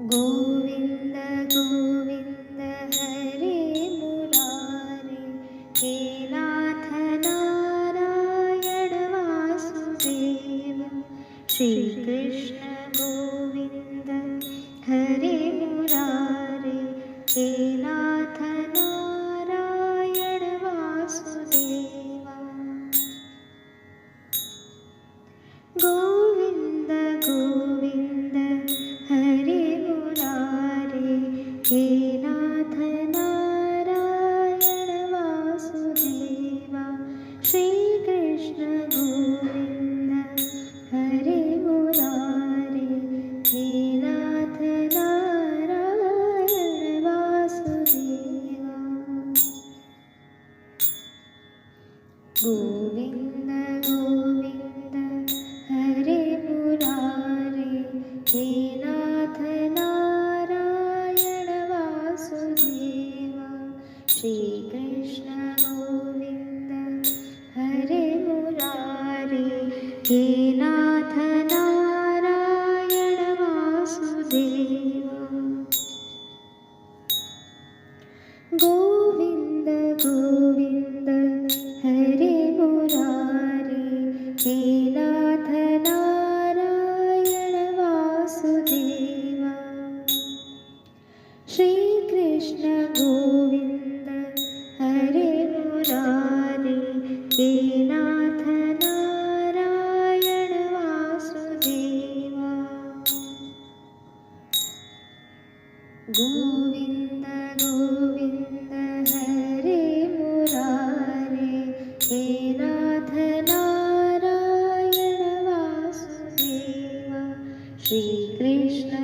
गोविन्द गोविन्द हरे मुरारे हे नाथ नारायण वासुदेव श्रीकृष्ण गो गोविन्द गोविन्द हरे मुरारे हे नाथ नारायण नारायणवासुदेव श्रीकृष्ण गोविन्द हरे मुरारे हे नाथ नारायण वासुदेव। गोविन्द गोविन्द हरे मुरारे हे नाथ Narayana राधनारायणवासुसेव Shri Krishna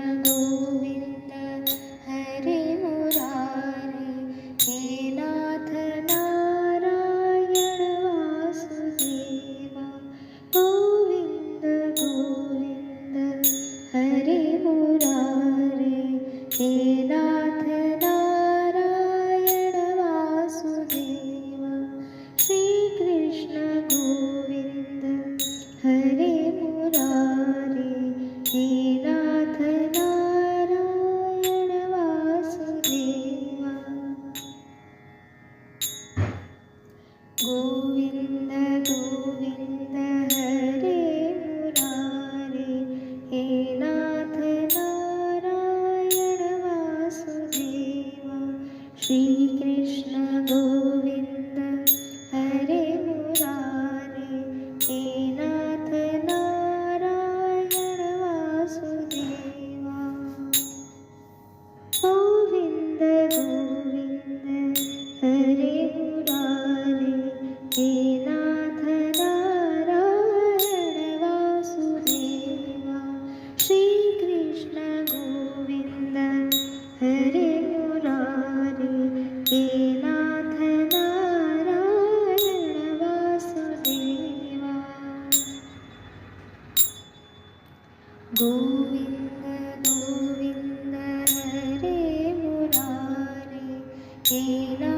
tree. Govinda, Govinda, Hare Murari, Kila.